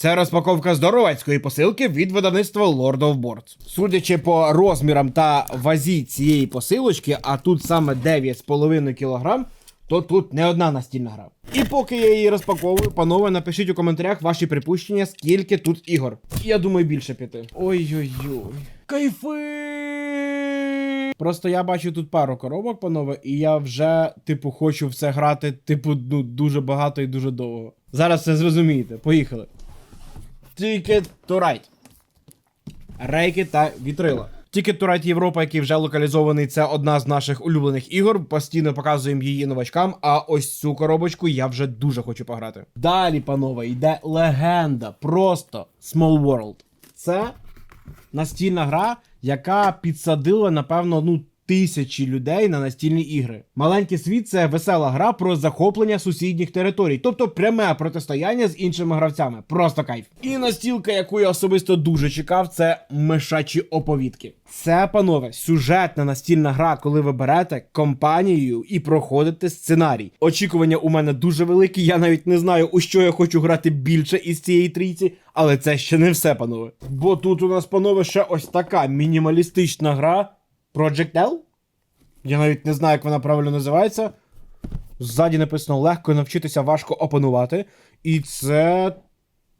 Це розпаковка здоровецької посилки від видавництва Lord of Boards. Судячи по розмірам та вазі цієї посилочки, а тут саме 9,5 кг, то тут не одна настільна гра. І поки я її розпаковую, панове, напишіть у коментарях ваші припущення, скільки тут ігор. Я думаю, більше п'яти. Ой-ой-ой. Кайфи! Просто я бачу тут пару коробок, панове, і я вже, типу, хочу в це грати, типу, ну, дуже багато і дуже довго. Зараз це зрозумієте. Поїхали. Ticket to Ride. Рейки та вітрила. Ticket to Ride Європа, який вже локалізований, це одна з наших улюблених ігор. Постійно показуємо її новачкам. А ось цю коробочку я вже дуже хочу пограти. Далі, панове, йде легенда. Просто Small World. Це настільна гра, яка підсадила, напевно, ну. Тисячі людей на настільні ігри. Маленький світ це весела гра про захоплення сусідніх територій, тобто пряме протистояння з іншими гравцями. Просто кайф. І настілка, яку я особисто дуже чекав, це мишачі оповідки. Це, панове, сюжетна настільна гра, коли ви берете компанію і проходите сценарій. Очікування у мене дуже великі. Я навіть не знаю, у що я хочу грати більше із цієї трійці, але це ще не все, панове. Бо тут у нас, панове, ще ось така мінімалістична гра. Project L? Я навіть не знаю, як вона правильно називається. Ззаді написано легко навчитися, важко опанувати. І це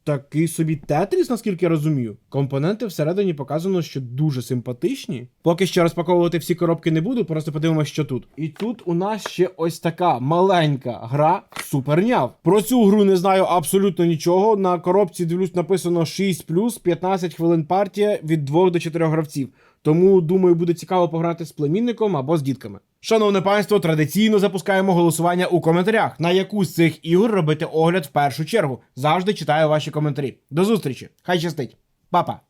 такий собі тетріс, наскільки я розумію. Компоненти всередині показано, що дуже симпатичні. Поки що розпаковувати всі коробки не буду, просто подивимося, що тут. І тут у нас ще ось така маленька гра Суперняв. Про цю гру не знаю абсолютно нічого. На коробці дивлюсь написано 6 15 хвилин партія від 2 до 4 гравців. Тому думаю, буде цікаво пограти з племінником або з дітками. Шановне панство, традиційно запускаємо голосування у коментарях. На яку з цих ігор робити огляд в першу чергу. Завжди читаю ваші коментарі. До зустрічі! Хай щастить! Па-па!